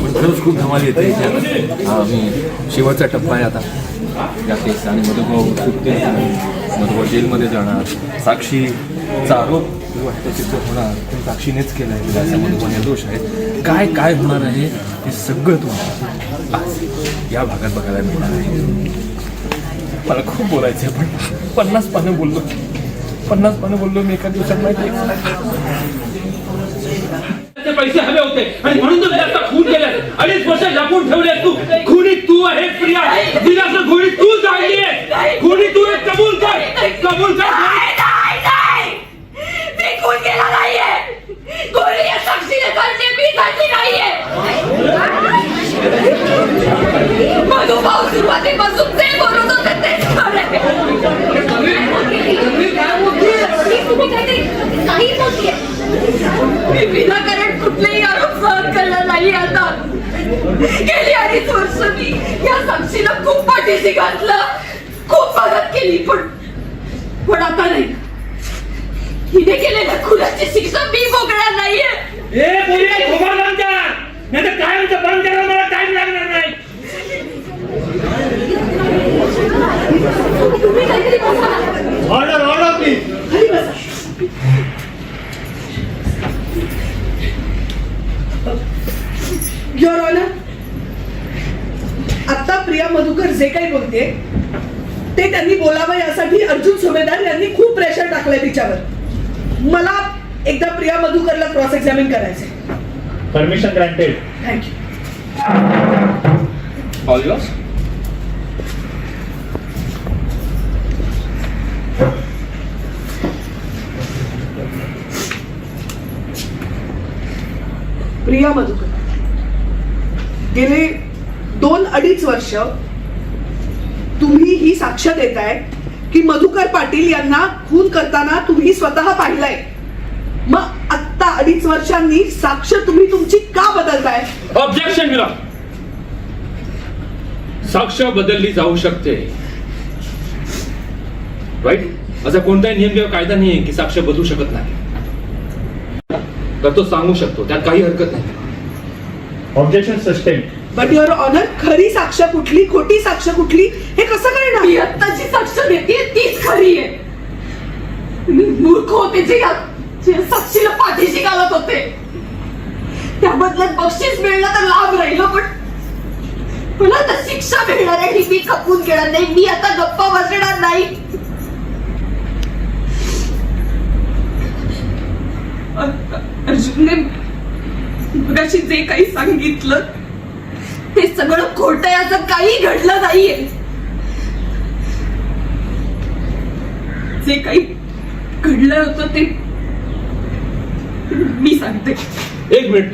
पण खरंच खूप धमाल येते इथे. हा मी शेवटचा टप्पा आहे आता. या केस आणि मधुभाऊ सुटते मधुभाऊ जेलमध्ये जाणार. साक्षीचा आरोप वाटतं होणार. ते साक्षीनेच केला आहे असा मधुभाऊ निर्दोष आहे. काय काय होणार आहे हे सगळं तुम्हाला आज या भागात बघायला मिळणार आहे. मला खूप बोलायचं आहे पण पन्नास पानं बोललो. पन्नास पानं बोललो मी एका दिवसात माहिती पैसे हवे होते. आणि म्हणून तुम्ही आता खून केले अडीच वर्ष लपून ठेवले तू. खुनी तू आहे प्रिया. दिलास खुनी तू जाळली आहे. खुनी तू कबूल कर. कबूल कर. कुठलेही आरोप सहन करणार नाही आता. गेली अडीच वर्ष मी या साक्षीला खूप पाठीशी घातलं. खूप मदत केली पण पण आता नाही. हिने केलेल्या खुनाची शिक्षा मी भोगणार नाहीये. ए पोरी खोबा बंद कर नाही तर काय होतं? बंद करायला मला टाइम लागणार नाही. Order order please your honour आता प्रिया मधुकर जे काही बोलते ते त्यांनी बोलावं यासाठी अर्जुन सुभेदार यांनी खूप प्रेशर टाकलंय तिच्यावर. मला एकदा प्रिया मधुकरला क्रॉस एक्झामिन करायचंय. Permission granted thank you all yours Priya Madhukar. गेले दोन अडीच वर्ष तुम्ही ही साक्ष देताय की मधुकर पाटील यांना खून करताना तुम्ही स्वतः पाहिलंय. मग आत्ता अडीच वर्षांनी साक्ष तुम्ही तुमची का बदलताय? ऑब्जेक्शन मिळा साक्ष बदलली जाऊ शकते. राईट असा कोणताही नियम किंवा कायदा नाही की साक्ष बदलू शकत नाही. तर तो सांगू शकतो. त्यात काही हरकत नाही. Objection sustain but your honour खरी साक्ष कुठली खोटी साक्ष कुठली हे कसं मी कळणार आत्ताची साक्ष देते तीच खरी आहे मी मूर्ख होते जे या- जे साक्षीला पाठीशी घालत होते त्या बदल्यात बक्षीस मिळलं तर लाभ राहिलं पण मला आता शिक्षा मिळणार आहे ही मी खपून घेणार नाही मी आता गप्पा बसणार नाही अर्जुनने मगाशी जे काही सांगितलं ते सगळं खोट आहे, असं काही घडलं नाहीये. जे काही घडलं होतं ते मी सांगते. एक मिनिट.